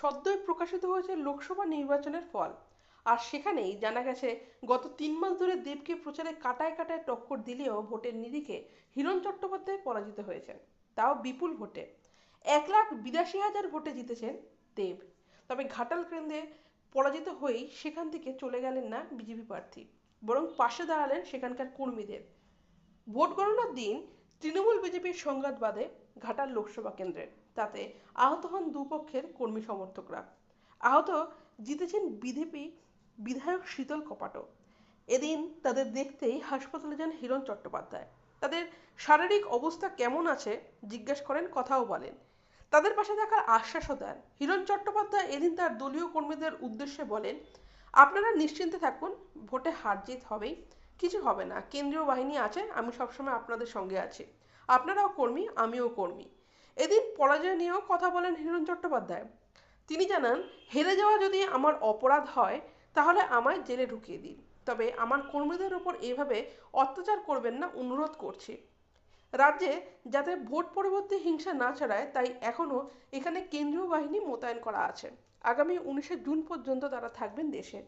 সদ্যই প্রকাশিত হয়েছে লোকসভা নির্বাচনের ফল। আর সেখানেই জানা গেছে, গত তিন মাস ধরে দেবকে প্রচারে কাটায় কাটায় টক্কর দিলেও ভোটের নিরিখে হিরণ চট্টোপাধ্যায় পরাজিত হয়েছেন। তাও বিপুল ভোটে। এক লাখ বিরাশি হাজার ভোটে জিতেছেন দেব। তবে ঘাটাল কেন্দ্রে পরাজিত হয়েই সেখান থেকে চলে গেলেন না বিজেপি প্রার্থী। বরং পাশে দাঁড়ালেন সেখানকার কর্মীদের। ভোট গণনার দিন তৃণমূল বিজেপির সংঘাত বাদে ঘাটাল লোকসভা কেন্দ্রে। তাতে আহত হন দুপক্ষের কর্মী সমর্থকরা। আহত জিতেছেন বিজেপি বিধায়ক শীতল কপাটো। এদিন তাদের দেখতেই হাসপাতালে যান হিরণ চট্টোপাধ্যায়। তাদের শারীরিক অবস্থা কেমন আছে জিজ্ঞেস করেন, কথাও বলেন। তাদের পাশে থাকার আশ্বাসও দেন। হিরণ চট্টোপাধ্যায় এদিন তার দলীয় কর্মীদের উদ্দেশ্যে বলেন, আপনারা নিশ্চিন্তে থাকুন, ভোটে হার জিত হবেই। কিছু হবে না। কেন্দ্রীয় বাহিনী আছে, আমি সবসময় আপনাদের সঙ্গে আছি। আপনারাও কর্মী, আমিও কর্মী। এদিন পরাজয় নিয়েও কথা বলেন হিরণ চট্টোপাধ্যায়। তিনি জানান, হেরে যাওয়া যদি আমার অপরাধ হয়, তাহলে আমায় জেলে ঢুকিয়ে দিন। তবে আমার কর্মীদের ওপর এভাবে অত্যাচার করবেন না, অনুরোধ করছি। রাজ্যে যাতে ভোট পরবর্তী হিংসা না ছড়ায়, তাই এখনও এখানে কেন্দ্রীয় বাহিনী মোতায়েন করা আছে। আগামী উনিশে জুন পর্যন্ত তারা থাকবেন দেশে।